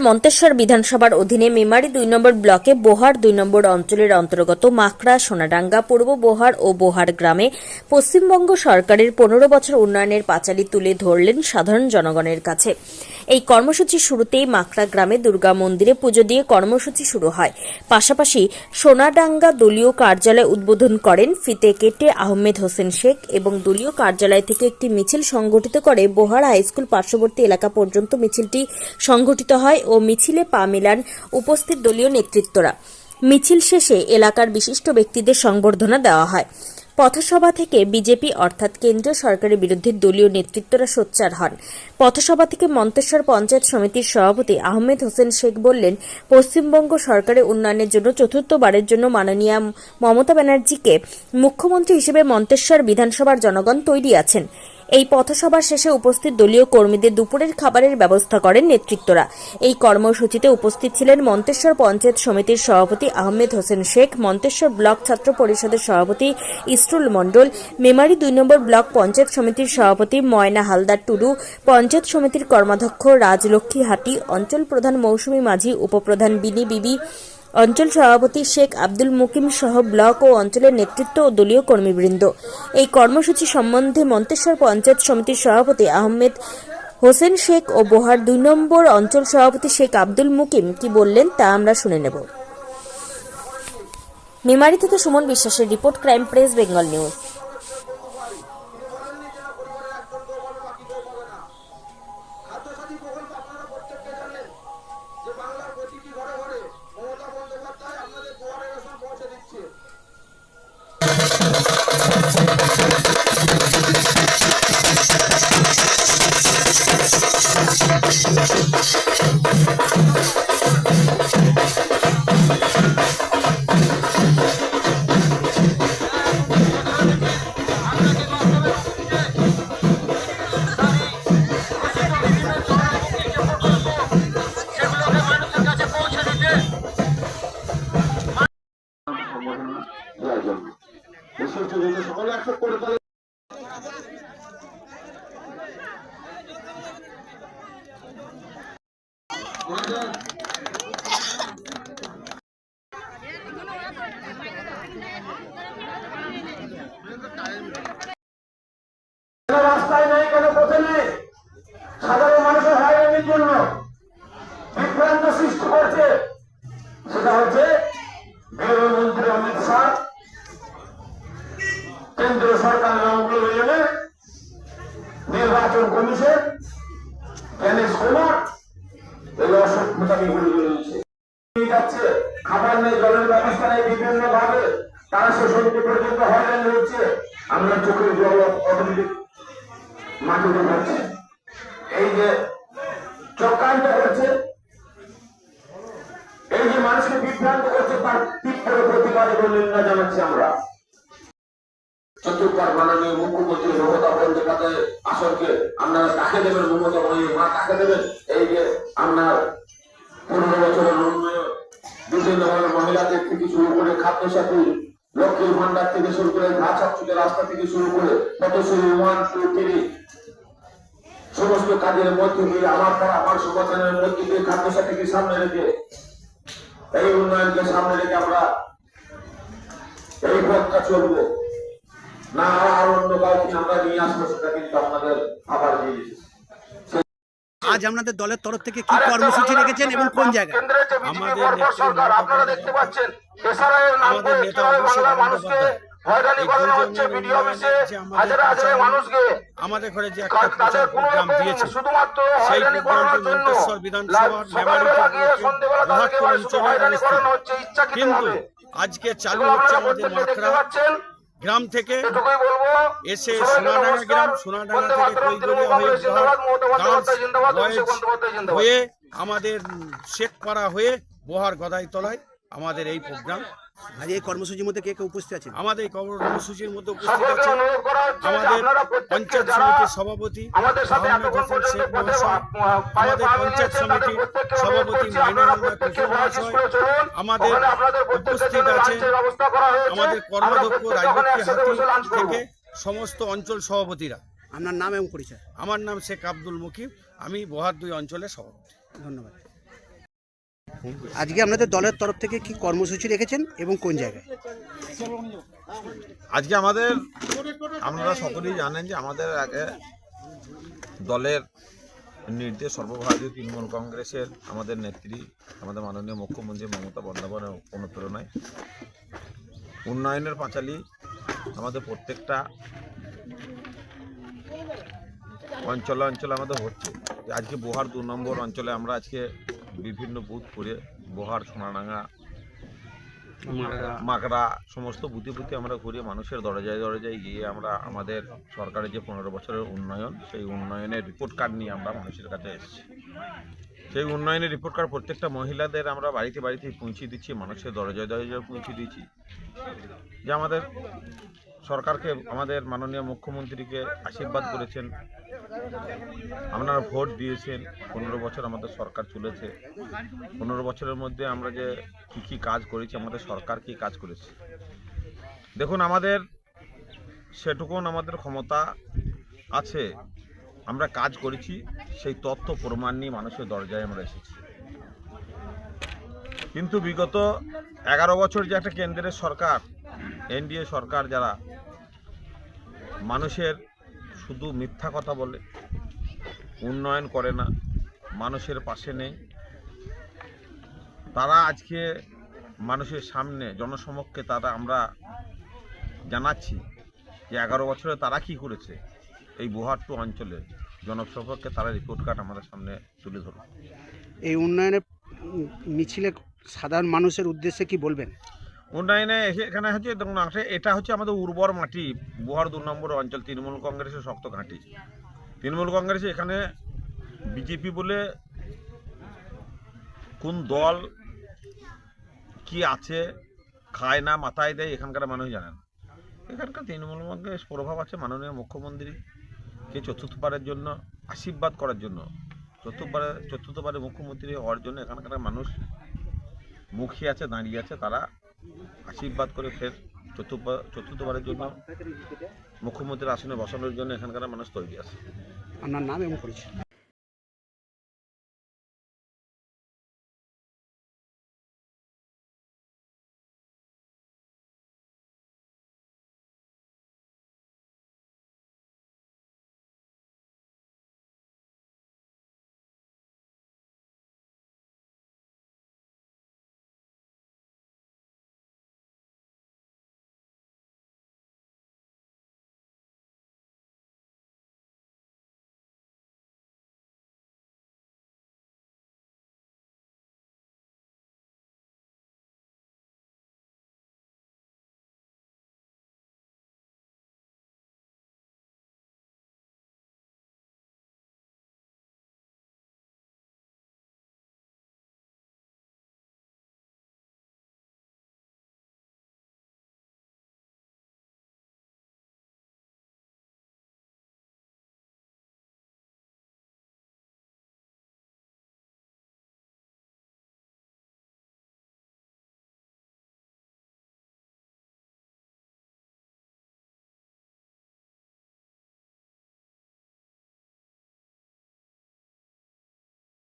মন্তেশ্বর বিধানসভার অধীনে মেমারি দুই নম্বর ব্লকে বোহার দুই নম্বর অঞ্চলের অন্তর্গত মাকড়া, সোনাডাঙ্গা, পূর্ব বোহার ও বোহার গ্রামে পশ্চিমবঙ্গ সরকারের পনেরো বছর উন্নয়নের পাঁচালী তুলে ধরলেন সাধারণ জনগণের কাছে। এই কর্মসূচির শুরুতেই মাকড়া গ্রামে দুর্গা মন্দিরে পুজো দিয়ে কর্মসূচি শুরু হয়। পাশাপাশি সোনাডাঙ্গা দলীয় কার্যালয় উদ্বোধন করেন ফিতে কেটে আহমেদ হোসেন শেখ এবং দলীয় কার্যালয় থেকে একটি মিছিল সংগঠিত করে বোহার হাইস্কুল পার্শ্ববর্তী এলাকা পর্যন্ত মিছিলটি সংগঠিত হয় ও মিছিলে পা মেলান উপস্থিত দলীয় নেতৃত্বরা। মিছিল শেষে এলাকার বিশিষ্ট ব্যক্তিদের সংবর্ধনা দেওয়া হয়। পথসভা থেকে বিজেপি অর্থাৎ কেন্দ্রীয় সরকারের বিরুদ্ধে দলীয় নেতৃত্বরা সোচ্চার হন। পথসভা থেকে মন্তেশ্বর পঞ্চায়েত সমিতির সভাপতি আহমেদ হোসেন শেখ বললেন, পশ্চিমবঙ্গ সরকারের উন্নয়নের জন্য চতুর্থবারের জন্য মাননীয় মমতা ব্যানার্জিকে মুখ্যমন্ত্রী হিসেবে মন্তেশ্বর বিধানসভার জনগণ তৈরি আছেন। এই পথসভার শেষে উপস্থিত দলীয় কর্মীদের দুপুরের খাবারের ব্যবস্থা করেন নেতৃত্বরা। এই কর্মসূচিতে উপস্থিত ছিলেন মন্তেশ্বর পঞ্চায়েত সমিতির সভাপতি আহমেদ হোসেন শেখ, মন্তেশ্বর ব্লক ছাত্র পরিষদের সভাপতি ইসরুল মণ্ডল, মেমারি দুই নম্বর ব্লক পঞ্চায়েত সমিতির সভাপতি ময়না হালদার টুডু, পঞ্চায়েত সমিতির কর্মাধ্যক্ষ রাজলক্ষ্মী হাটি, অঞ্চল প্রধান মৌসুমী মাঝি, উপপ্রধান বিনি বিবি অঞ্চল সভাপতি শেখ আব্দুল মুকিম সহ ব্লক ও অঞ্চলের নেতৃত্ব ও দলীয় কর্মীবৃন্দ। এই কর্মসূচি সম্বন্ধে মন্তেশ্বর পঞ্চায়েত সমিতির সভাপতি আহমেদ হোসেন শেখ ও বোহার দুই নম্বর অঞ্চল সভাপতি শেখ আব্দুল মুকিম কি বললেন তা আমরা শুনে নেব। মেমারি থেকে সুমন বিশ্বাসের report crime press, Bengal news. রাস্তায় নেই, কেন পথে নেই। সাধারণ মানুষের হয়রানির জন্য বিভ্রান্ত সৃষ্টি করছে সেটা হচ্ছে গৃহমন্ত্রী অমিত শাহ। কেন্দ্রীয় সরকারের অঙ্গনে নির্বাচন কমিশন, জ্ঞানেশ কুমার এই আমরা চোখের যে মানুষকে বিভ্রান্ত করছে, তার তীব্র জানাচ্ছি আমরা। চতুর্থবার মাননীয় মুখ্যমন্ত্রী মমতা বন্দ্যোপাধ্যায় আসনকে আপনারা কাকে দেবেন, মমতা মা কাকে দেবেন? এই যে আপনার পনেরো বছরের উন্নয়ন বিভিন্ন ধরনের মহিলাদের থেকে শুরু করে খাদ্য সাথী লক্ষ্মীর ভান্ডার থেকে শুরু করে ঘা চকচকে রাস্তা থেকে শুরু করে কত শুরু ওয়ান, টু, থ্রি সমস্ত কাজের মধ্যে দিয়ে আমার পর আমার সংগঠনের মধ্যে দিয়ে খাদ্য সাথীকে সামনে রেখে এই উন্নয়নকে সামনে রেখে আমরা এই পথটা চলবো। না আর অন্য কাউকে আমরা নিয়ে আসব, সেটা কিন্তু আমাদের আবার দিয়ে দিচ্ছি আজ আপনাদের দলের তরফ থেকে কি কর্মসূচি রেখেছেন এবং কোন জায়গায়? আমাদের সরকার আপনারা দেখতে পাচ্ছেন এসআরআই নাম করে নেতা কীভাবে বাংলার মানুষকে হয়রানি করানো হচ্ছে বিডিও অফিসে যে আমাদের হাজার হাজার প্রচার মানুষকে আমাদের ঘরে যে একটা তাদের কোনো দিয়েছে শুধুমাত্র সেই হয়রানি করানোর প্রোগ্রামটি জন্য বিধানসভার সকালবেলা গিয়ে সন্ধ্যেবেলা তাদেরকে রহাটপুর এবার শুধু অঞ্চলে হয়রানি করানো হচ্ছে ইচ্ছাকৃত কিন্তু আজকে চালু হচ্ছে আমাদের পাচ্ছেন। গ্রাম থেকে এসে সোনাডাঙ্গা গ্রাম সোনাডাঙ্গা থেকে কৈগরিয়া হয়ে। হয়ে আমাদের শেখপাড়া তলায় বোহার গদাইতলায় আমাদের এই প্রোগ্রাম। আজ এই কর্মসূচির মধ্যে কে কে উপস্থিত আছেন? আমাদের এই কর্মসূচির মধ্যে উপস্থিত আছেন আমাদের পঞ্চায়েত সমিতির সভাপতি আমাদের পঞ্চায়েত সমিতির সভাপতি উপস্থিত জন্য আছে লাঞ্চের ব্যবস্থা করা হয়েছে। আমাদের কর্মাধ্যক্ষ হাতি থেকে সমস্ত অঞ্চল সভাপতিরা। আপনার নাম এবং পরিচয়? আমার নাম শেখ আব্দুল মুকিম আমি বহার দুই অঞ্চলের সভাপতি। ধন্যবাদ। আজকে আপনাদের দলের তরফ থেকে কি কর্মসূচি রেখেছেন এবং কোন জায়গায়? আজকে আমাদের, আপনারা সকলেই জানেন যে আমাদের আগে দলের নির্দেশ সর্বভারতীয় তৃণমূল কংগ্রেসের আমাদের নেত্রী, আমাদের মাননীয় মুখ্যমন্ত্রী মমতা বন্দ্যোপাধ্যায়ের অনুপ্রেরণায় উন্নয়নের পাঁচালী আমাদের প্রত্যেকটা অঞ্চলে অঞ্চলে আমাদের হচ্ছে। আজকে বোহার দু নম্বর অঞ্চলে আমরা আজকে বিভিন্ন বুথ করে বোহার সোনাডাঙ্গা মাকড়া। সমস্ত বুথে বুথে আমরা ঘুরে মানুষের দরজায় দরজায় গিয়ে আমরা আমাদের সরকারের যে পনেরো বছরের উন্নয়ন সেই উন্নয়নের রিপোর্ট কার্ড নিয়ে আমরা মানুষের কাছে এসেছি। সেই উন্নয়নের রিপোর্ট কার্ড প্রত্যেকটা মহিলাদের আমরা বাড়িতে বাড়িতে পৌঁছে দিচ্ছি মানুষের দরজায় দরজায় পৌঁছে দিচ্ছি। যে আমাদের সরকারকে আমাদের মাননীয় মুখ্যমন্ত্রীকে আশীর্বাদ করেছেন। আপনারা ভোট দিয়েছেন, পনেরো বছর আমাদের সরকার চলেছে। পনেরো বছরের মধ্যে আমরা যে কি কি কাজ করেছি, আমাদের সরকার কি কাজ করেছে। দেখুন, আমাদের সেটুকুন আমাদের ক্ষমতা আছে। আমরা কাজ করেছি, সেই তথ্য প্রমাণ নিয়ে মানুষের দরজায় আমরা এসেছি। কিন্তু বিগত এগারো বছর যে একটা কেন্দ্রের সরকার, এনডিএ সরকার যারা, মানুষের শুধু মিথ্যা কথা বলে, উন্নয়ন করে না, মানুষের পাশে নেই। তারা আজকে মানুষের সামনে, জনসমক্ষে তারা আমরা জানাচ্ছি যে এগারো বছরে তারা কি করেছে। এই বোহারটু অঞ্চলে জনসমক্ষে তারা রিপোর্ট কার্ড আমাদের সামনে তুলে ধরল এই উন্নয়নের মিছিলে সাধারণ মানুষের উদ্দেশ্যে কি বলবেন? উন্নয়নে এখানে হচ্ছে দেখুন, আসে- এটা হচ্ছে আমাদের উর্বর মাটি, বোহার দু নম্বর অঞ্চল, তৃণমূল কংগ্রেসের শক্ত ঘাঁটি। তৃণমূল কংগ্রেসে এখানে বিজেপি বলে কোন দল কি আছে, খায় না, মাথায় দেয়, এখানকার মানুষ জানেন এখানকার তৃণমূল কংগ্রেস প্রভাব আছে মাননীয় মুখ্যমন্ত্রী কে চতুর্থবারের জন্য আশীর্বাদ করার জন্য, চতুর্থবারে চতুর্থবারে মুখ্যমন্ত্রী হওয়ার জন্য এখানকার মানুষ মুখিয়ে আছে, দাঁড়িয়ে আছে, তারা আশীর্বাদ করে ফের চতুর্থবার চতুর্থবারের জন্য মুখ্যমন্ত্রীর আসনে বসানোর জন্য এখানকার মানুষ তৈরি আছে। আপনার নাম এবং পরিচয়?